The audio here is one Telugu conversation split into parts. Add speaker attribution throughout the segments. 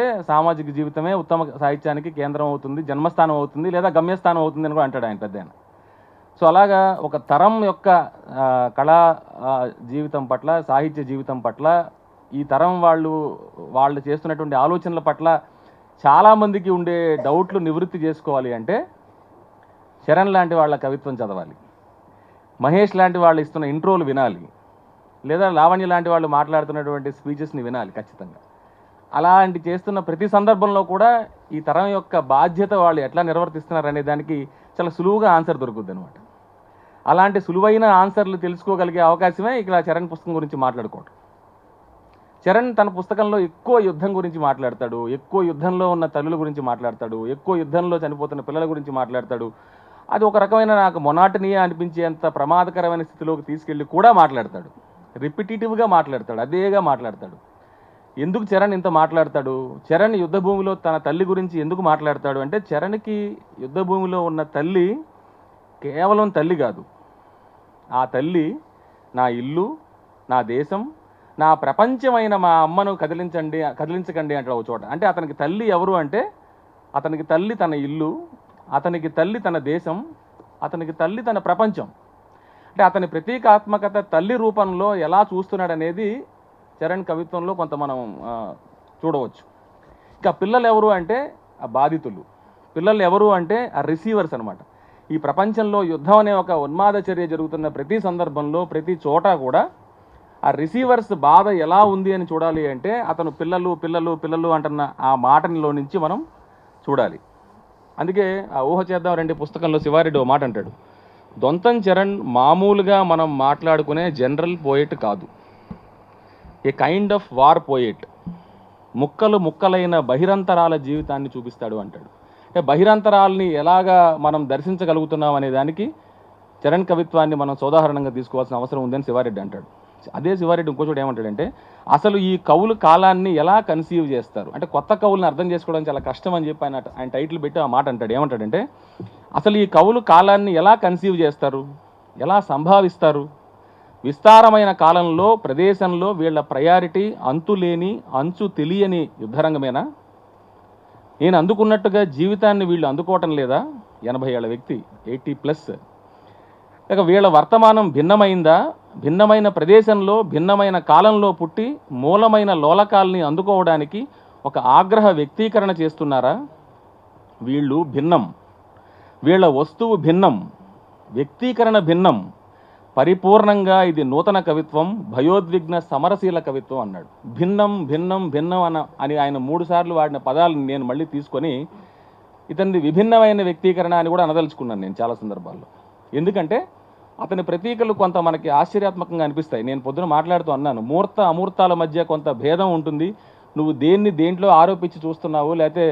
Speaker 1: అంటే సామాజిక జీవితమే ఉత్తమ సాహిత్యానికి కేంద్రం అవుతుంది జన్మస్థానం అవుతుంది లేదా గమ్యస్థానం అవుతుంది అని కూడా అంటాడు ఆయన పెద్ద సో అలాగా ఒక తరం యొక్క కళా జీవితం పట్ల సాహిత్య జీవితం పట్ల ఈ తరం వాళ్ళు వాళ్ళు చేస్తున్నటువంటి ఆలోచనల పట్ల చాలామందికి ఉండే డౌట్లు నివృత్తి చేసుకోవాలి అంటే శరణ్ లాంటి వాళ్ళ కవిత్వం చదవాలి. మహేష్ లాంటి వాళ్ళు ఇస్తున్న ఇంట్రోలు వినాలి. లేదా లావణ్య లాంటి వాళ్ళు మాట్లాడుతున్నటువంటి స్పీచెస్ని వినాలి ఖచ్చితంగా. అలాంటి చేస్తున్న ప్రతి సందర్భంలో కూడా ఈ తరం యొక్క బాధ్యత వాళ్ళు ఎట్లా నిర్వర్తిస్తున్నారు అనే దానికి చాలా సులువుగా ఆన్సర్ దొరుకుద్ది అనమాట అలాంటి సులువైన ఆన్సర్లు తెలుసుకోగలిగే అవకాశమే ఇక్కడ చరణ్ పుస్తకం గురించి మాట్లాడుకోవటం. చరణ్ తన పుస్తకంలో ఎక్కువ యుద్ధం గురించి మాట్లాడతాడు ఎక్కువ యుద్ధంలో ఉన్న తల్లుల గురించి మాట్లాడతాడు ఎక్కువ యుద్ధంలో చనిపోతున్న పిల్లల గురించి మాట్లాడతాడు. అది ఒక రకమైన నాకు మొనాటనీయ అనిపించేంత ప్రమాదకరమైన స్థితిలోకి తీసుకెళ్ళి కూడా మాట్లాడతాడు. రిపిటేటివ్గా మాట్లాడతాడు అదేగా మాట్లాడతాడు. ఎందుకు చరణ్ ఇంత మాట్లాడతాడు? చరణ్ యుద్ధ భూమిలో తన తల్లి గురించి ఎందుకు మాట్లాడతాడు? అంటే చరణ్కి యుద్ధ భూమిలో ఉన్న తల్లి కేవలం తల్లి కాదు. ఆ తల్లి నా ఇల్లు నా దేశం నా ప్రపంచమైన మా అమ్మను కదిలించండి కదిలించకండి అంటాడు ఒక చోట. అంటే అతనికి తల్లి ఎవరు అంటే అతనికి తల్లి తన ఇల్లు అతనికి తల్లి తన దేశం అతనికి తల్లి తన ప్రపంచం. అంటే అతని ప్రతీకాత్మకత తల్లి రూపంలో ఎలా చూస్తున్నాడనేది చరణ్ కవిత్వంలో కొంత మనం చూడవచ్చు. ఇంకా పిల్లలు ఎవరు అంటే ఆ బాధితులు. పిల్లలు ఎవరు అంటే ఆ రిసీవర్స్ అనమాట ఈ ప్రపంచంలో యుద్ధం అనే ఒక ఉన్మాద చర్య జరుగుతున్న ప్రతి సందర్భంలో ప్రతి చోట కూడా ఆ రిసీవర్స్ బాధ ఎలా ఉంది అని చూడాలి అంటే అతను పిల్లలు పిల్లలు పిల్లలు అంటున్న ఆ మాటనిలో నుంచి మనం చూడాలి. అందుకే ఆ ఊహ చేద్దాం రెండు పుస్తకంలో శివారెడ్డి ఓ మాట అంటాడు. దొంతం చరణ్ మామూలుగా మనం మాట్లాడుకునే జనరల్ పోయిట్ కాదు. A kind of war poet. ముక్కలు ముక్కలైన బహిరంతరాల జీవితాన్ని చూపిస్తాడు అంటాడు. అంటే బహిరంతరాల్ని ఎలాగా మనం దర్శించగలుగుతున్నాం అనే దానికి చరణ్ కవిత్వాన్ని మనం సోదాహరణంగా తీసుకోవాల్సిన అవసరం ఉందని శివారెడ్డి అంటాడు. అదే శివారెడ్డి ఇంకో చోటు ఏమంటాడంటే అసలు ఈ కవులు కాలాన్ని ఎలా కన్సీవ్ చేస్తారు? అంటే కొత్త కవులను అర్థం చేసుకోవడం చాలా కష్టం అని చెప్పి ఆయన ఆయన టైటిల్ పెట్టి ఆ మాట అంటాడు. ఏమంటాడంటే అసలు ఈ కవులు కాలాన్ని ఎలా కన్సీవ్ చేస్తారు? ఎలా సంభావిస్తారు? విస్తారమైన కాలంలో ప్రదేశంలో వీళ్ళ ప్రయారిటీ అంతులేని అంచు తెలియని యుద్ధరంగమేనా? నేను అందుకున్నట్టుగా జీవితాన్ని వీళ్ళు అందుకోవటం లేదా? ఎనభై ఏళ్ళ వ్యక్తి ఎయిటీ ప్లస్. ఇక వీళ్ళ వర్తమానం భిన్నమైందా? భిన్నమైన ప్రదేశంలో భిన్నమైన కాలంలో పుట్టి మూలమైన లోలకాల్ని అందుకోవడానికి ఒక ఆగ్రహ వ్యక్తీకరణ చేస్తున్నారా? వీళ్ళు భిన్నం. వీళ్ళ వస్తువు భిన్నం. వ్యక్తీకరణ భిన్నం. పరిపూర్ణంగా ఇది నూతన కవిత్వం భయోద్విగ్న సమరశీల కవిత్వం అన్నాడు. భిన్నం భిన్నం భిన్నం అన్న అని ఆయన మూడుసార్లు వాడిన పదాలను నేను మళ్ళీ తీసుకొని ఇతనిది విభిన్నమైన వ్యక్తీకరణ అని కూడా అనదలుచుకున్నాను నేను చాలా సందర్భాల్లో. ఎందుకంటే అతని ప్రతీకలు కొంత మనకి ఆశ్చర్యాత్మకంగా అనిపిస్తాయి. నేను పొద్దున మాట్లాడుతూ అన్నాను మూర్త అమూర్తాల మధ్య కొంత భేదం ఉంటుంది. నువ్వు దేన్ని దేంట్లో ఆరోపించి చూస్తున్నావు? లేకపోతే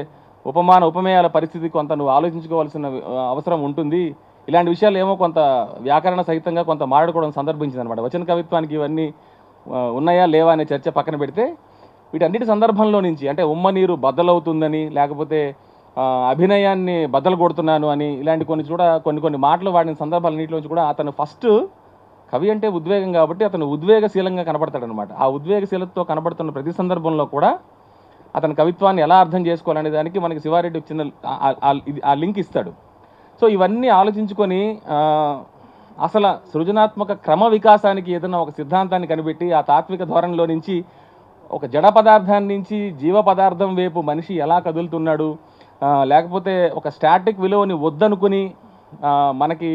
Speaker 1: ఉపమాన ఉపమేయాల పరిస్థితి కొంత నువ్వు ఆలోచించుకోవాల్సిన అవసరం ఉంటుంది. ఇలాంటి విషయాలు ఏమో కొంత వ్యాకరణ సహితంగా కొంత మాట్లాడుకోవడం సందర్భించింది అనమాట వచన కవిత్వానికి ఇవన్నీ ఉన్నాయా లేవా అనే చర్చ పక్కన పెడితే వీటన్నిటి సందర్భంలో నుంచి అంటే ఉమ్మ నీరు బద్దలవుతుందని లేకపోతే అభినయాన్ని బద్దలు కొడుతున్నాను అని ఇలాంటి కొన్ని చూడ కొన్ని కొన్ని మాటలు వాడిన సందర్భాలన్నింటిలోంచి కూడా అతను ఫస్ట్ కవి అంటే ఉద్వేగం కాబట్టి అతను ఉద్వేగశీలంగా కనబడతాడనమాట ఆ ఉద్వేగశీలతో కనబడుతున్న ప్రతి సందర్భంలో కూడా అతని కవిత్వాన్ని ఎలా అర్థం చేసుకోవాలనే దానికి మనకి శివారెడ్డి చిన్న ఇది- ఆ లింక్ ఇస్తాడు. సో ఇవన్నీ ఆలోచించుకొని అసలు సృజనాత్మక క్రమ వికాసానికి ఏదైనా ఒక సిద్ధాంతాన్ని కనిపెట్టి ఆ తాత్విక ధోరణిలో నుంచి ఒక జడ పదార్థాన్ని నుంచి జీవ పదార్థం వైపు మనిషి ఎలా కదులుతున్నాడు లేకపోతే ఒక స్టాటిక్ విలువని వద్దనుకుని మనకి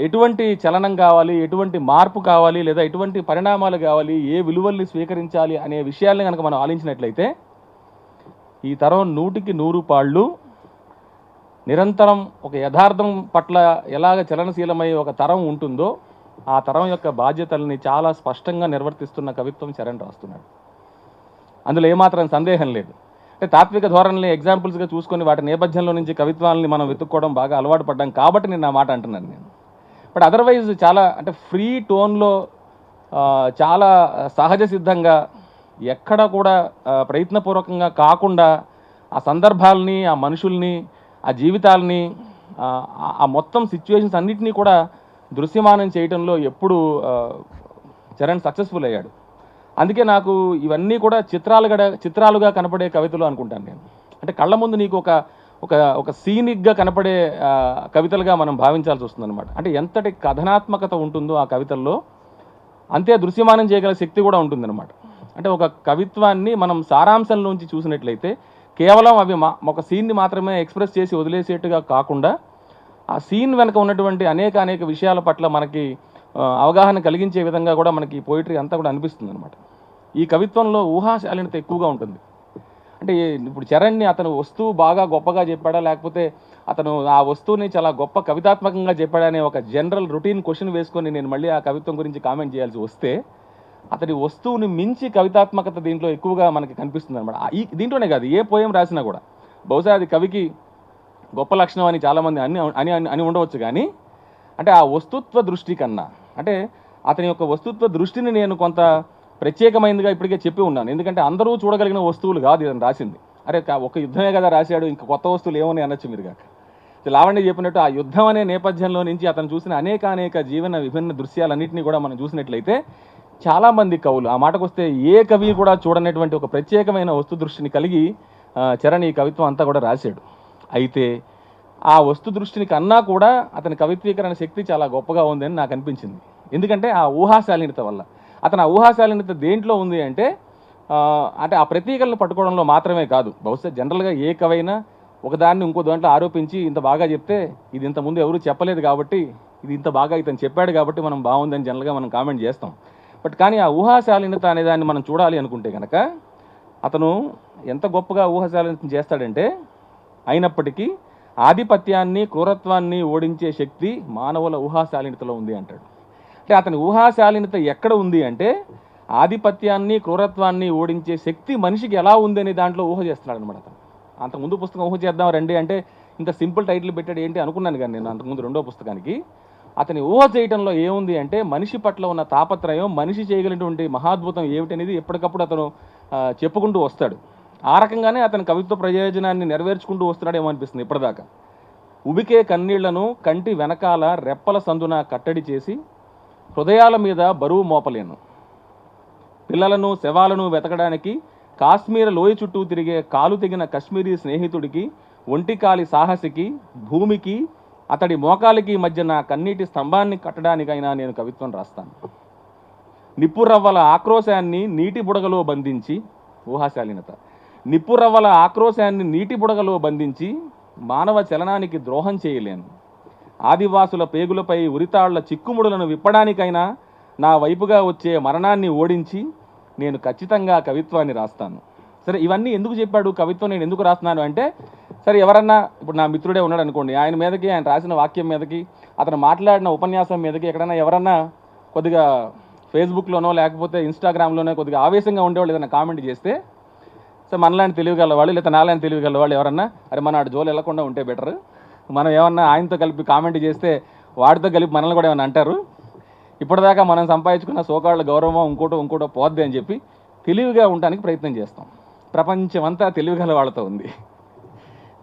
Speaker 1: ఎటువంటి చలనం కావాలి ఎటువంటి మార్పు కావాలి లేదా ఎటువంటి పరిణామాలు కావాలి ఏ విలువల్ని స్వీకరించాలి అనే విషయాల్ని కనుక మనం ఆలోచించినట్లయితే ఈ తరం నూటికి నూరు పాళ్ళు నిరంతరం ఒక యథార్థం పట్ల ఎలాగ చలనశీలమై ఒక తరం ఉంటుందో ఆ తరం యొక్క బాధ్యతల్ని చాలా స్పష్టంగా నిర్వర్తిస్తున్న కవిత్వం చరణ్ రాస్తున్నాడు. అందులో ఏమాత్రం సందేహం లేదు. అంటే తాత్విక ధోరణిని ఎగ్జాంపుల్స్గా చూసుకొని వాటి నేపథ్యంలో నుంచి కవిత్వాలని మనం వెతుక్కోవడం బాగా అలవాటు పడ్డాం కాబట్టి నేను నా మాట అంటున్నాను నేను. బట్ అదర్వైజ్ చాలా అంటే ఫ్రీ టోన్లో చాలా సహజ సిద్ధంగా ఎక్కడ కూడా ప్రయత్నపూర్వకంగా కాకుండా ఆ సందర్భాలని ఆ మనుషుల్ని ఆ జీవితాలని ఆ, మొత్తం సిచ్యువేషన్స్ అన్నిటినీ కూడా దృశ్యమానం చేయటంలో ఎప్పుడు చరణ్ సక్సెస్ఫుల్ అయ్యాడు. అందుకే నాకు ఇవన్నీ కూడా చిత్రాలుగా చిత్రాలుగా కనపడే కవితలు అనుకుంటాను నేను. అంటే కళ్ళ ముందు నీకు ఒక ఒక ఒక సీనిక్గా కనపడే కవితలుగా మనం భావించాల్సి వస్తుందన్నమాట. అంటే ఎంతటి కథనాత్మకత ఉంటుందో ఆ కవితల్లో అంతే దృశ్యమానం చేయగల శక్తి కూడా ఉంటుందన్నమాట. అంటే ఒక కవిత్వాన్ని మనం సారాంశంలోంచి చూసినట్లయితే కేవలం అవి మా ఒక సీన్ని మాత్రమే ఎక్స్ప్రెస్ చేసి వదిలేసేట్టుగా కాకుండా ఆ సీన్ వెనక ఉన్నటువంటి అనేక అనేక విషయాల పట్ల మనకి అవగాహన కలిగించే విధంగా కూడా మనకి పోయిటరీ అంతా కూడా అనిపిస్తుంది అనమాట ఈ కవిత్వంలో ఊహాశాలీనత ఎక్కువగా ఉంటుంది. అంటే ఇప్పుడు చరణ్ని అతను వస్తువు బాగా గొప్పగా చెప్పాడా లేకపోతే అతను ఆ వస్తువుని చాలా గొప్ప కవితాత్మకంగా చెప్పాడా అనే ఒక జనరల్ రొటీన్ క్వశ్చన్ వేసుకొని నేను మళ్ళీ ఆ కవిత్వం గురించి కామెంట్ చేయాల్సి వస్తే అతని వస్తువుని మించి కవితాత్మకత దీంట్లో ఎక్కువగా మనకి కనిపిస్తుంది అనమాట ఈ దీంట్లోనే కాదు ఏ పోయం రాసినా కూడా. బహుశా అది కవికి గొప్ప లక్షణం అని చాలామంది అని అని అని- ఉండవచ్చు కానీ అంటే ఆ వస్తుత్వ దృష్టి కన్నా అంటే అతని యొక్క వస్తుత్వ దృష్టిని నేను కొంత ప్రత్యేకమైనదిగా ఇప్పటికే చెప్పి ఉన్నాను. ఎందుకంటే అందరూ చూడగలిగిన వస్తువులు కాదు ఇదని రాసింది. అరే ఒక యుద్ధమే కదా రాశాడు ఇంకా కొత్త వస్తువులు ఏమని అనొచ్చు మీరు కాక. లావణ్య చెప్పినట్టు ఆ యుద్ధం అనే నేపథ్యంలో నుంచి అతను చూసిన అనేక అనేక జీవన విభిన్న దృశ్యాలన్నింటినీ కూడా మనం చూసినట్లయితే చాలామంది కవులు ఆ మాటకు వస్తే ఏ కవి కూడా చూడనటువంటి ఒక ప్రత్యేకమైన వస్తు దృష్టిని కలిగి చరణ్ ఈ కవిత్వం అంతా కూడా రాశాడు. అయితే ఆ వస్తు దృష్టిని కన్నా కూడా అతని కవిత్వీకరణ శక్తి చాలా గొప్పగా ఉందని నాకు అనిపించింది. ఎందుకంటే ఆ ఊహాశాలీనత వల్ల. అతను ఆ ఊహాశాలీనత దేంట్లో ఉంది అంటే అంటే ఆ ప్రతీకలను పట్టుకోవడంలో మాత్రమే కాదు. బహుశా జనరల్గా ఏ కవైనా ఒకదాన్ని ఇంకో దాంట్లో ఆరోపించి ఇంత బాగా చెప్తే ఇది ఇంత ముందు చెప్పలేదు కాబట్టి ఇది ఇంత బాగా ఇతను చెప్పాడు కాబట్టి మనం బాగుందని జనరల్గా మనం కామెంట్ చేస్తాం. బట్ కానీ ఆ ఊహాశాలీనత అనే దాన్ని మనం చూడాలి అనుకుంటే కనుక అతను ఎంత గొప్పగా ఊహాశాలీనత చేస్తాడంటే అయినప్పటికీ ఆధిపత్యాన్ని క్రూరత్వాన్ని ఓడించే శక్తి మానవుల ఊహాశాలీనతలో ఉంది అంటాడు. అంటే అతని ఊహాశాలీనత ఎక్కడ ఉంది అంటే ఆధిపత్యాన్ని క్రూరత్వాన్ని ఓడించే శక్తి మనిషికి ఎలా ఉంది అనే దాంట్లో ఊహ చేస్తున్నాడు అనమాట అతను. అంతకుముందు పుస్తకం ఊహ చేద్దాం రండి అంటే ఇంత సింపుల్ టైటిల్ పెట్టాడు ఏంటి అనుకున్నాను కానీ నేను అంతకుముందు రెండో పుస్తకానికి. అతని ఊహ చేయటంలో ఏముంది అంటే మనిషి పట్ల ఉన్న తాపత్రయం మనిషి చేయగలిగినటువంటి మహాద్భుతం ఏమిటనేది ఎప్పటికప్పుడు అతను చెప్పుకుంటూ వస్తాడు. ఆ రకంగానే అతని కవిత్వ ప్రయోజనాన్ని నెరవేర్చుకుంటూ వస్తున్నాడేమో అనిపిస్తుంది ఇప్పటిదాకా. ఉబికే కన్నీళ్ళను కంటి వెనకాల రెప్పల సందున కట్టడి చేసి హృదయాల మీద బరువు మోపలేను. పిల్లలను శవాలను వెతకడానికి కాశ్మీర లోయ చుట్టూ తిరిగే కాలు తెగిన కశ్మీరీ స్నేహితుడికి ఒంటికాలి సాహసికి భూమికి అతడి మోకాలికి మధ్య నా కన్నీటి స్తంభాన్ని కట్టడానికైనా నేను కవిత్వం రాస్తాను. నిప్పురవ్వల ఆక్రోశాన్ని నీటి బుడగలో బంధించి ఊహాశాలీనత. నిప్పురవ్వల ఆక్రోశాన్ని నీటి బుడగలో బంధించి మానవ చలనానికి ద్రోహం చేయలేను. ఆదివాసుల పేగులపై ఉరితాళ్ళ చిక్కుముడులను విప్పడానికైనా నా వైపుగా వచ్చే మరణాన్ని ఓడించి నేను ఖచ్చితంగా కవిత్వాన్ని రాస్తాను. సరే ఇవన్నీ ఎందుకు చెప్పాడు? కవిత్వం నేను ఎందుకు రాస్తున్నాను అంటే సరే ఎవరన్నా ఇప్పుడు నా మిత్రుడే ఉన్నాడు అనుకోండి ఆయన మీదకి ఆయన రాసిన వాక్యం మీదకి అతను మాట్లాడిన ఉపన్యాసం మీదకి ఎక్కడైనా ఎవరన్నా కొద్దిగా ఫేస్బుక్లోనో లేకపోతే ఇన్స్టాగ్రామ్లోనో కొద్దిగా ఆవేశంగా ఉండేవాళ్ళు ఏదైనా కామెంట్ చేస్తే సో మనలాంటి తెలివిగల వాళ్ళు లేదా నాలాంటి తెలివిగల వాళ్ళు ఎవరన్నా అరే మన ఆడు జోలు వెళ్ళకుండా ఉంటే బెటర్. మనం ఏమన్నా ఆయనతో కలిపి కామెంట్ చేస్తే వాడితో కలిపి మనల్ని కూడా ఏమైనా అంటారు? ఇప్పటిదాకా మనం సంపాదించుకున్న సోకాళ్ళ గౌరవం ఇంకోటో ఇంకోటో పోద్ది అని చెప్పి తెలివిగా ఉండడానికి ప్రయత్నం చేస్తాం. ప్రపంచం అంతా తెలివిగల వాళ్ళతో ఉంది.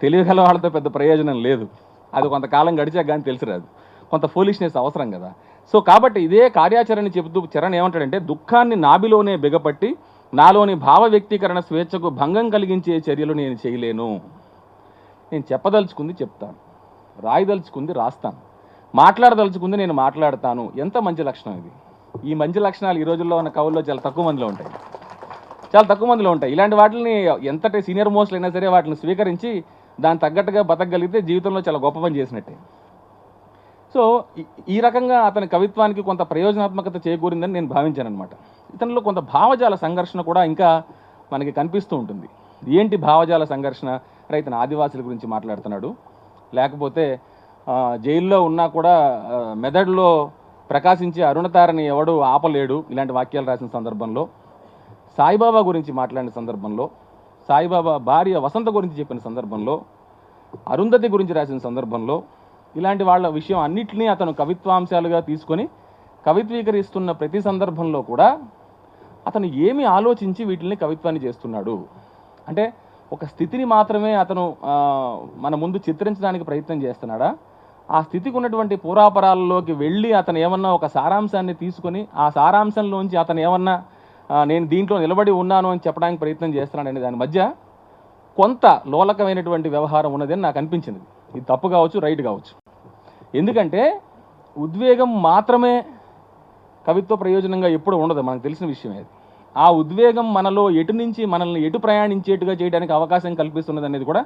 Speaker 1: తెలియగల వాళ్ళతో పెద్ద ప్రయోజనం లేదు. అది కొంతకాలం గడిచాక కానీ తెలిసి రాదు కొంత ఫోలిష్నెస్ అవసరం కదా. సో కాబట్టి ఇదే కార్యాచరణ చెబుతూ చరణ్ ఏమంటాడంటే దుఃఖాన్ని నాభిలోనే బిగపట్టి నాలోని భావ వ్యక్తీకరణ స్వేచ్ఛకు భంగం కలిగించే చర్యలు నేను చేయలేను. నేను చెప్పదలుచుకుంది చెప్తాను. రాయదలుచుకుంది రాస్తాను. మాట్లాడదలుచుకుంది నేను మాట్లాడతాను. ఎంత మంచి లక్షణం ఇది. ఈ మంచి లక్షణాలు ఈ రోజుల్లో ఉన్న కవుల్లో చాలా తక్కువ మందిలో ఉంటాయి. చాలా తక్కువ మందిలో ఉంటాయి. ఇలాంటి వాటిని ఎంతటి సీనియర్ మోస్ట్లు అయినా సరే వాటిని స్వీకరించి దాని తగ్గట్టుగా బతకగలిగితే జీవితంలో చాలా గొప్ప పని చేసినట్టే. సో ఈ- రకంగా అతని కవిత్వానికి కొంత ప్రయోజనాత్మకత చేకూరిందని నేను భావించాను అనమాట ఇతనిలో కొంత భావజాల సంఘర్షణ కూడా ఇంకా మనకి కనిపిస్తూ ఉంటుంది. ఏంటి భావజాల సంఘర్షణ? రైతు ఇతను ఆదివాసుల గురించి మాట్లాడుతున్నాడు. లేకపోతే జైల్లో ఉన్నా కూడా మెదడులో ప్రకాశించే అరుణతారని ఎవడు ఆపలేడు ఇలాంటి వాక్యాలు రాసిన సందర్భంలో. సాయిబాబా గురించి మాట్లాడిన సందర్భంలో. సాయిబాబా భార్య వసంత గురించి చెప్పిన సందర్భంలో అరుంధతి గురించి రాసిన సందర్భంలో ఇలాంటి వాళ్ళ విషయం అన్నిటినీ అతను కవిత్వాంశాలుగా తీసుకొని కవిత్వీకరిస్తున్న ప్రతి సందర్భంలో కూడా అతను ఏమి ఆలోచించి వీటిని కవిత్వాన్ని చేస్తున్నాడు? అంటే ఒక స్థితిని మాత్రమే అతను మన ముందు చిత్రించడానికి ప్రయత్నం చేస్తున్నాడా? ఆ స్థితికి ఉన్నటువంటి పూరాపరాలలోకి వెళ్ళి అతను ఏమన్నా ఒక సారాంశాన్ని తీసుకొని ఆ సారాంశంలోంచి అతను ఏమన్నా నేను దీంట్లో నిలబడి ఉన్నాను అని చెప్పడానికి ప్రయత్నం చేస్తున్నాను దాని మధ్య కొంత లోలకమైనటువంటి వ్యవహారం ఉన్నదని నాకు అనిపించింది. ఇది తప్పు కావచ్చు రైట్ కావచ్చు. ఎందుకంటే ఉద్వేగం మాత్రమే కవిత్వ ప్రయోజనంగా ఎప్పుడు ఉండదు మనకు తెలిసిన విషయమే అది. ఆ ఉద్వేగం మనలో ఎటు నుంచి మనల్ని ఎటు ప్రయాణించేట్టుగా చేయడానికి అవకాశం కల్పిస్తున్నది అనేది కూడా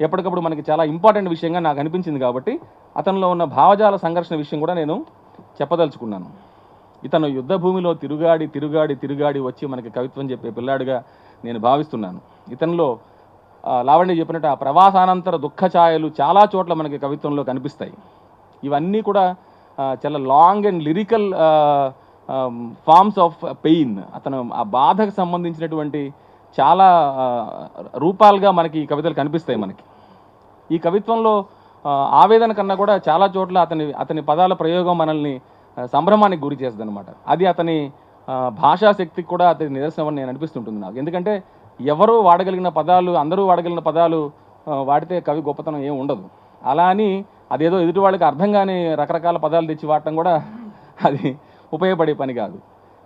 Speaker 1: ఎప్పటికప్పుడు మనకి చాలా ఇంపార్టెంట్ విషయంగా నాకు అనిపించింది కాబట్టి అతనిలో ఉన్న భావజాల సంఘర్షణ విషయం కూడా నేను చెప్పదలుచుకున్నాను. ఇతను యుద్ధ భూమిలో తిరుగాడి తిరుగాడి తిరుగాడి వచ్చి మనకి కవిత్వం చెప్పే పిల్లాడిగా నేను భావిస్తున్నాను. ఇతనిలో లావణ్య చెప్పినట్టు ఆ ప్రవాసానంతర దుఃఖ ఛాయలు చాలా చోట్ల మనకి కవిత్వంలో కనిపిస్తాయి. ఇవన్నీ కూడా చాలా long and lyrical forms of pain అతను ఆ బాధకు సంబంధించినటువంటి చాలా రూపాలుగా మనకి ఈ కవితలు కనిపిస్తాయి మనకి. ఈ కవిత్వంలో ఆవేదన కన్నా కూడా చాలా చోట్ల అతని అతని పదాల ప్రయోగం మనల్ని సంభ్రమానికి గురి చేస్తుంది అనమాట అది అతని భాషాశక్తికి భాషా శక్తికి కూడా అతని నిదర్శనం అని నేను అనిపిస్తుంటుంది నాకు. ఎందుకంటే ఎవరు వాడగలిగిన పదాలు అందరూ వాడగలిగిన పదాలు వాడితే కవి గొప్పతనం ఏం ఉండదు. అలా అని అదేదో ఎదుటి వాళ్ళకి అర్థం కాని రకరకాల పదాలు తెచ్చి వాడటం కూడా అది ఉపయోగపడే పని కాదు.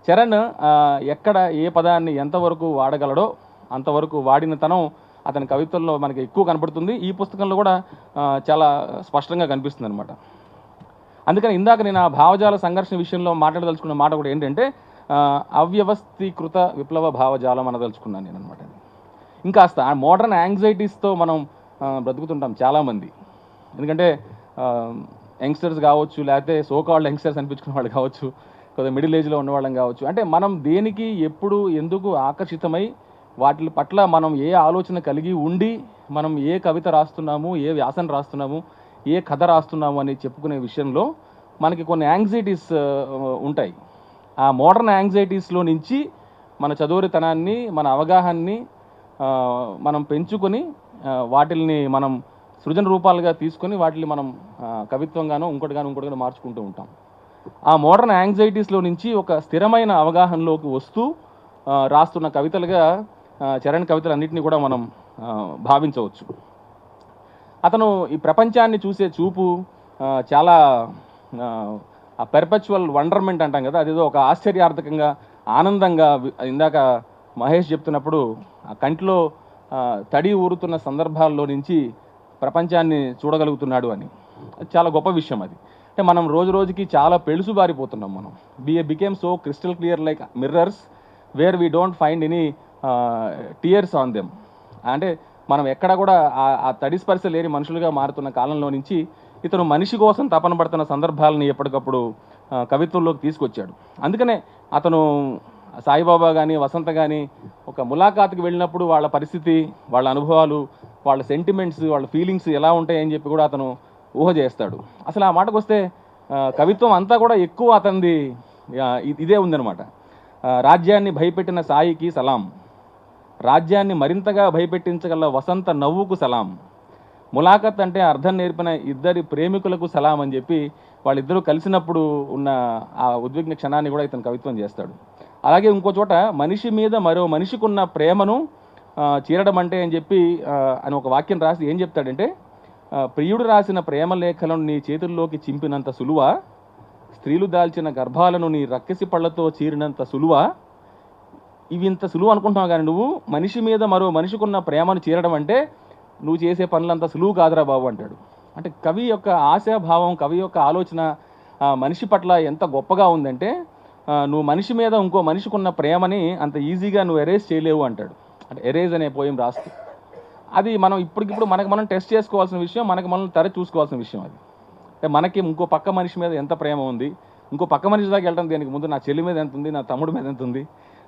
Speaker 1: చరణ్ ఎక్కడ ఏ పదాన్ని ఎంతవరకు వాడగలడో అంతవరకు వాడిన తనం అతని కవిత్వంలో మనకి ఎక్కువ కనపడుతుంది. ఈ పుస్తకంలో కూడా చాలా స్పష్టంగా కనిపిస్తుంది అనమాట అందుకని ఇందాక నేను ఆ భావజాల సంఘర్షణ విషయంలో మాట్లాడదలుచుకున్న మాట కూడా ఏంటంటే అవ్యవస్థీకృత విప్లవ భావజాలం అనదలుచుకున్నాను నేను అనమాట ఇంకాస్త మోడర్న్ యాంగ్జైటీస్తో మనం బ్రతుకుతుంటాం చాలామంది. ఎందుకంటే యంగ్స్టర్స్ కావచ్చు లేకపోతే సోకాల్డ్ యంగ్స్టర్స్ అనిపించుకున్న వాళ్ళు కావచ్చు కొద్దిగా మిడిల్ ఏజ్లో ఉన్నవాళ్ళం కావచ్చు. అంటే మనం దేనికి ఎప్పుడు ఎందుకు ఆకర్షితమై వాటి పట్ల మనం ఏ ఆలోచన కలిగి ఉండి మనం ఏ కవిత రాస్తున్నాము ఏ వ్యాసన రాస్తున్నాము ఏ కథ రాస్తున్నాము అని చెప్పుకునే విషయంలో మనకి కొన్ని యాంగ్జైటీస్ ఉంటాయి. ఆ మోడర్న్ యాంగ్జైటీస్లో నుంచి మన చదువురితనాన్ని మన అవగాహనని మనం పెంచుకొని వాటిల్ని మనం సృజన రూపాలుగా తీసుకొని వాటిని మనం ఆ, కవిత్వంగానో ఇంకోటిగానో ఇంకోటిగానో మార్చుకుంటూ ఉంటాం. ఆ మోడర్న్ యాంగ్జైటీస్లో నుంచి ఒక స్థిరమైన అవగాహనలోకి వస్తూ రాస్తున్న కవితలుగా చరణ్ కవితలు అన్నింటినీ కూడా మనం భావించవచ్చు. అతను ఈ ప్రపంచాన్ని చూసే చూపు చాలా ఆ, పెర్పచువల్ వండర్మెంట్ అంటాం కదా అదేదో ఒక ఆశ్చర్యార్థకంగా ఆనందంగా ఇందాక మహేష్ చెప్తున్నప్పుడు ఆ కంటిలో తడి ఊరుతున్న సందర్భాల్లో నుంచి ప్రపంచాన్ని చూడగలుగుతున్నాడు అని. చాలా గొప్ప విషయం అది. అంటే మనం రోజు రోజుకి చాలా పెళుసు బారిపోతున్నాం మనం. BA became so crystal clear like mirrors where we don't find any tears on them అంటే మనం ఎక్కడ కూడా ఆ- ఆ తడి స్పర్శ లేని మనుషులుగా మారుతున్న కాలంలో నుంచి ఇతను మనిషి కోసం తపన పడుతున్న సందర్భాలని ఎప్పటికప్పుడు కవిత్వంలోకి తీసుకొచ్చాడు. అందుకనే అతను సాయిబాబా కానీ వసంత కానీ ఒక ములాఖాత్కి వెళ్ళినప్పుడు వాళ్ళ పరిస్థితి వాళ్ళ అనుభవాలు వాళ్ళ సెంటిమెంట్స్ వాళ్ళ ఫీలింగ్స్ ఎలా ఉంటాయని చెప్పి కూడా అతను ఊహ చేస్తాడు. అసలు ఆ మాటకు వస్తే కవిత్వం అంతా కూడా ఎక్కువ అతనిది ఇదే ఉందనమాట రాజ్యాన్ని భయపెట్టిన సాయికి సలాం. రాజ్యాన్ని మరింతగా భయపెట్టించగల వసంత నవ్వుకు సలాం. ములాఖత్ అంటే అర్థం నేర్పిన ఇద్దరి ప్రేమికులకు సలాం అని చెప్పి వాళ్ళిద్దరూ కలిసినప్పుడు ఉన్న ఆ ఉద్విగ్న క్షణాన్ని కూడా ఇతను కవిత్వం చేస్తాడు. అలాగే ఇంకో చోట మనిషి మీద మరో మనిషికున్న ప్రేమను చీరడం అంటే అని చెప్పి అని ఒక వాక్యం రాసి ఏం చెప్తాడంటే ప్రియుడు రాసిన ప్రేమ లేఖలను నీ చేతుల్లోకి చింపినంత సులువ? స్త్రీలు దాల్చిన గర్భాలను నీ రక్కసి పళ్ళతో చీరినంత సులువ? ఇవి ఇంత సులువు అనుకుంటున్నావు కానీ నువ్వు మనిషి మీద మరో మనిషికున్న ప్రేమను చేరడం అంటే నువ్వు చేసే పనులంత సులువు కాదురా బాబు అంటాడు. అంటే కవి యొక్క ఆశాభావం కవి యొక్క ఆలోచన మనిషి పట్ల ఎంత గొప్పగా ఉందంటే నువ్వు మనిషి మీద ఇంకో మనిషికున్న ప్రేమని అంత ఈజీగా నువ్వు ఎరేజ్ చేయలేవు అంటాడు. అంటే ఎరేజ్ అనే పోయం రాస్తూ. అది మనం ఇప్పటికిప్పుడు మనకి మనం టెస్ట్ చేసుకోవాల్సిన విషయం మనకి మనం తెర చూసుకోవాల్సిన విషయం అది. అంటే మనకి ఇంకో పక్క మనిషి మీద ఎంత ప్రేమ ఉంది ఇంకో పక్క మనిషి దాకా వెళ్ళడం దీనికి? ముందు నా చెల్లి మీద ఎంత ఉంది నా తమ్ముడి మీద ఎంత ఉంది?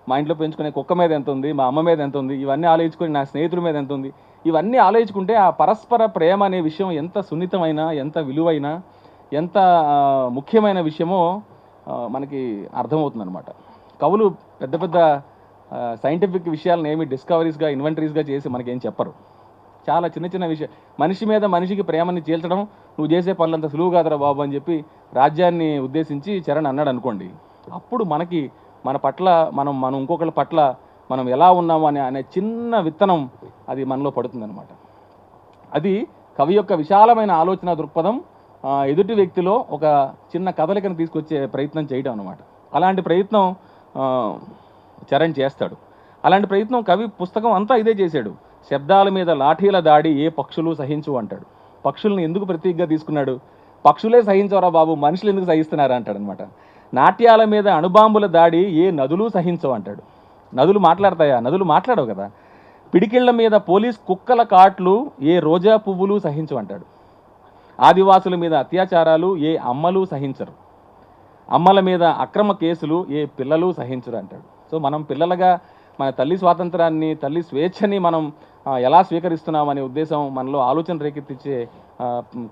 Speaker 1: మా ఇంట్లో పెంచుకునే కుక్క మీద ఎంత ఉంది మా అమ్మ మీద ఎంత ఉంది ఇవన్నీ ఆలోచించుకొని నా స్నేహితుడి మీద ఎంత ఉంది ఇవన్నీ ఆలోచించుకుంటే ఆ పరస్పర ప్రేమ అనే విషయం ఎంత సున్నితమైన ఎంత విలువైన ఎంత ముఖ్యమైన విషయమో మనకి అర్థమవుతుంది అనమాట కవులు పెద్ద పెద్ద సైంటిఫిక్ విషయాలను ఏమి డిస్కవరీస్గా ఇన్వెంటరీస్గా చేసి మనకేం చెప్పరు. చాలా చిన్న చిన్న విషయం మనిషి మీద మనిషికి ప్రేమని చీల్చడం నువ్వు చేసే పనులంత సులువు కాదురా బాబు అని చెప్పి రాజ్యాన్ని ఉద్దేశించి చరణ్ అన్నాడు అనుకోండి అప్పుడు మనకి మన పట్ల మనం మనం ఇంకొకళ్ళ పట్ల మనం ఎలా ఉన్నాము అనే అనే చిన్న విత్తనం అది మనలో పడుతుందన్నమాట. అది కవి యొక్క విశాలమైన ఆలోచన దృక్పథం ఎదుటి వ్యక్తిలో ఒక చిన్న కదలికను తీసుకొచ్చే ప్రయత్నం చేయడం అనమాట అలాంటి ప్రయత్నం చరణ్ చేస్తాడు. అలాంటి ప్రయత్నం కవి పుస్తకం అంతా ఇదే చేశాడు. శబ్దాల మీద లాఠీల దాడి ఏ పక్షులు సహించు అంటాడు. పక్షుల్ని ఎందుకు ప్రతీకగా తీసుకున్నాడు? పక్షులే సహించవరా బాబు? మనుషులు ఎందుకు సహిస్తున్నారా అంటాడు అనమాట నాట్యాల మీద అణుబాంబుల దాడి ఏ నదులు సహించవు అంటాడు. నదులు మాట్లాడతాయా? నదులు మాట్లాడవు కదా. పిడికిళ్ళ మీద పోలీస్ కుక్కల కాట్లు ఏ రోజా పువ్వులు సహించవు అంటాడు. ఆదివాసుల మీద అత్యాచారాలు ఏ అమ్మలు సహించరు. అమ్మల మీద అక్రమ కేసులు ఏ పిల్లలు సహించరు అంటాడు. సో మనం పిల్లలుగా మన తల్లి స్వాతంత్రాన్ని తల్లి స్వేచ్ఛని మనం ఎలా స్వీకరిస్తున్నామనే ఉద్దేశం మనలో ఆలోచన రేకెత్తించే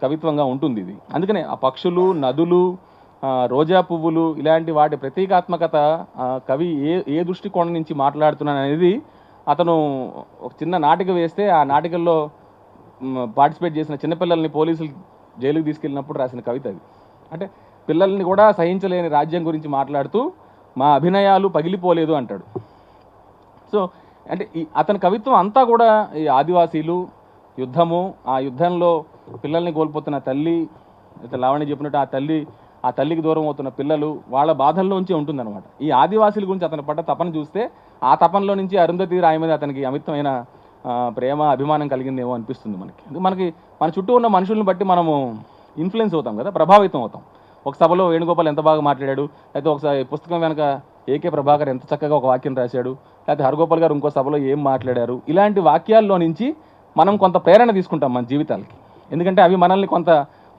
Speaker 1: కవిత్వంగా ఉంటుంది ఇది అందుకనే ఆ పక్షులు నదులు రోజా పువ్వులు ఇలాంటి వాటి ప్రతీకాత్మకత కవి ఏ ఏ దృష్టికోణం నుంచి మాట్లాడుతున్నాను అనేది అతను ఒక చిన్న నాటిక వేస్తే ఆ నాటికల్లో పార్టిసిపేట్ చేసిన చిన్నపిల్లల్ని పోలీసులు జైలుకి తీసుకెళ్ళినప్పుడు రాసిన కవిత అది. అంటే పిల్లల్ని కూడా సహించలేని రాజ్యం గురించి మాట్లాడుతూ మా అభినయాలు పగిలిపోలేదు అంటాడు. సో అంటే ఈ అతని కవిత్వం అంతా కూడా ఈ ఆదివాసీలు యుద్ధము ఆ యుద్ధంలో పిల్లల్ని కోల్పోతున్న తల్లి అయితే లావణ్య చెప్పినట్టు ఆ తల్లి ఆ తల్లికి దూరం అవుతున్న పిల్లలు వాళ్ళ బాధల్లోంచి ఉంటుందన్నమాట. ఈ ఆదివాసీల గురించి అతను పడ్డ తపన చూస్తే ఆ తపనలో నుంచి అరుంధతి రాయి మీద అతనికి అమితమైన ప్రేమ అభిమానం కలిగిందేమో అనిపిస్తుంది మనకి. మనకి మన చుట్టూ ఉన్న మనుషుల్ని బట్టి మనము ఇన్ఫ్లుయెన్స్ అవుతాం కదా ప్రభావితం అవుతాం. ఒక సభలో వేణుగోపాల్ ఎంత బాగా మాట్లాడాడు అయితే ఒకసారి పుస్తకం వెనక ఏకే ప్రభాకర్ ఎంత చక్కగా ఒక వాక్యం రాశాడు లేకపోతే హరిగోపాల్ గారు ఇంకో సభలో ఏం మాట్లాడారు ఇలాంటి వాక్యాల్లో నుంచి మనం కొంత ప్రేరణ తీసుకుంటాం మన జీవితాలకి. ఎందుకంటే అవి మనల్ని కొంత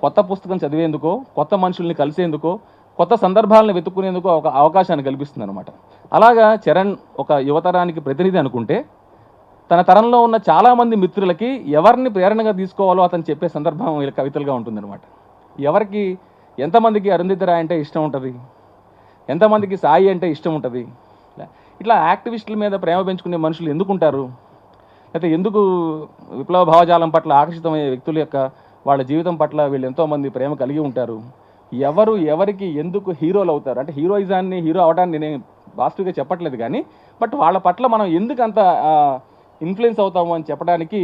Speaker 1: కొత్త పుస్తకం చదివేందుకో కొత్త మనుషుల్ని కలిసేందుకో కొత్త సందర్భాలను వెతుక్కునేందుకు ఒక అవకాశాన్ని కల్పిస్తుంది అనమాట అలాగా చరణ్ ఒక యువతరానికి ప్రతినిధి అనుకుంటే తన తరంలో ఉన్న చాలామంది మిత్రులకి ఎవరిని ప్రేరణగా తీసుకోవాలో అతను చెప్పే సందర్భం వీళ్ళ కవితలుగా ఉంటుందన్నమాట. ఎవరికి ఎంతమందికి అరుంధతి రాయ్ అంటే ఇష్టం ఉంటుంది? ఎంతమందికి సాయి అంటే ఇష్టం ఉంటుంది? ఇట్లా యాక్టివిస్టుల మీద ప్రేమ పెంచుకునే మనుషులు ఎందుకు ఉంటారు అయితే ఎందుకు విప్లవ భావజాలం పట్ల ఆకర్షితమయ్యే వ్యక్తుల యొక్క వాళ్ళ జీవితం పట్ల వీళ్ళు ఎంతోమంది ప్రేమ కలిగి ఉంటారు. ఎవరు ఎవరికి ఎందుకు హీరోలు అవుతారు? అంటే హీరోయిజాన్ని హీరో అవడాన్ని నేను వాస్తవిగా చెప్పట్లేదు కానీ బట్ వాళ్ళ పట్ల మనం ఎందుకు అంత ఇన్ఫ్లుయెన్స్ అవుతాము అని చెప్పడానికి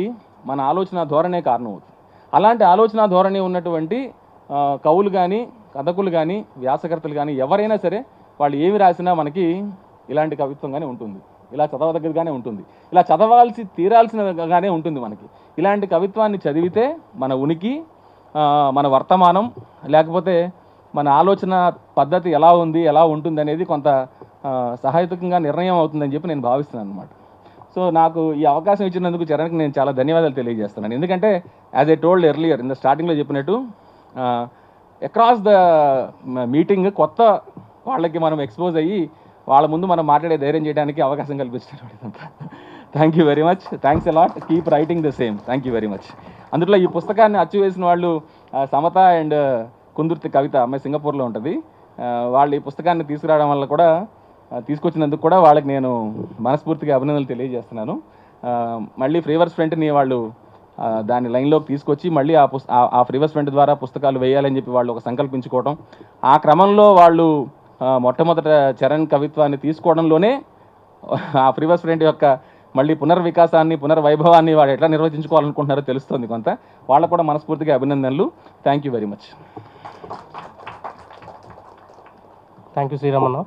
Speaker 1: మన ఆలోచన ధోరణే కారణం అవుతుంది అలాంటి ఆలోచన ధోరణి ఉన్నటువంటి కవులు కానీ కథకులు కానీ వ్యాసకర్తలు కానీ ఎవరైనా సరే వాళ్ళు ఏమి రాసినా మనకి ఇలాంటి కవిత్వంగానే ఉంటుంది. ఇలా చదవదగ్గరగానే ఉంటుంది. ఇలా చదవాల్సి తీరాల్సినగానే ఉంటుంది మనకి. ఇలాంటి కవిత్వాన్ని చదివితే మన ఉనికి మన వర్తమానం లేకపోతే మన ఆలోచన పద్ధతి ఎలా ఉంది ఎలా ఉంటుంది అనేది కొంత సహాయకంగా నిర్ణయం అవుతుందని చెప్పి నేను భావిస్తున్నాను అనమాట సో నాకు ఈ అవకాశం ఇచ్చినందుకు చరణ్కి నేను చాలా ధన్యవాదాలు తెలియజేస్తున్నాను. ఎందుకంటే యాజ్ ఏ టోల్డ్ ఎర్లియర్ ఇంత స్టార్టింగ్లో చెప్పినట్టు అక్రాస్ ద మీటింగ్ కొత్త వాళ్ళకి మనం ఎక్స్పోజ్ అయ్యి వాళ్ళ ముందు మనం మాట్లాడే ధైర్యం చేయడానికి అవకాశం కల్పించినట్టు thank you very much thanks a lot keep writing the same thank you very much అందులో ఈ పుస్తకాన్ని అచ్చు వేసిన వాళ్ళు సమత అండ్ కుందుర్తి కవిత అమ్మాయి సింగపూర్లో ఉంటుంది. వాళ్ళు ఈ పుస్తకాన్ని తీసుకురావడం వల్ల కూడా తీసుకొచ్చినందుకు కూడా వాళ్ళకి నేను మనస్ఫూర్తిగా అభినందనలు తెలియజేస్తున్నాను. మళ్ళీ ఫ్రీవర్స్ ఫ్రంట్ని వాళ్ళు దాని లైన్లోకి తీసుకొచ్చి మళ్ళీ ఆ పుస్త ఆ- ఫ్రీవర్స్ ఫ్రంట్ ద్వారా పుస్తకాలు వేయాలని చెప్పి వాళ్ళు ఒక సంకల్పించుకోవడం ఆ క్రమంలో వాళ్ళు మొట్టమొదట చరణ్ కవిత్వాన్ని తీసుకోవడంలోనే ఆ ఫ్రీవర్స్ ఫ్రంట్ యొక్క మళ్ళీ పునర్వికాసాన్ని పునర్వైభవాన్ని వాళ్ళు ఎట్లా నిర్వచించుకోవాలనుకుంటున్నారో తెలుస్తుంది కొంత. వాళ్ళకు కూడా మనస్ఫూర్తిగా అభినందనలు. Thank you very much
Speaker 2: thank you Sriramanna.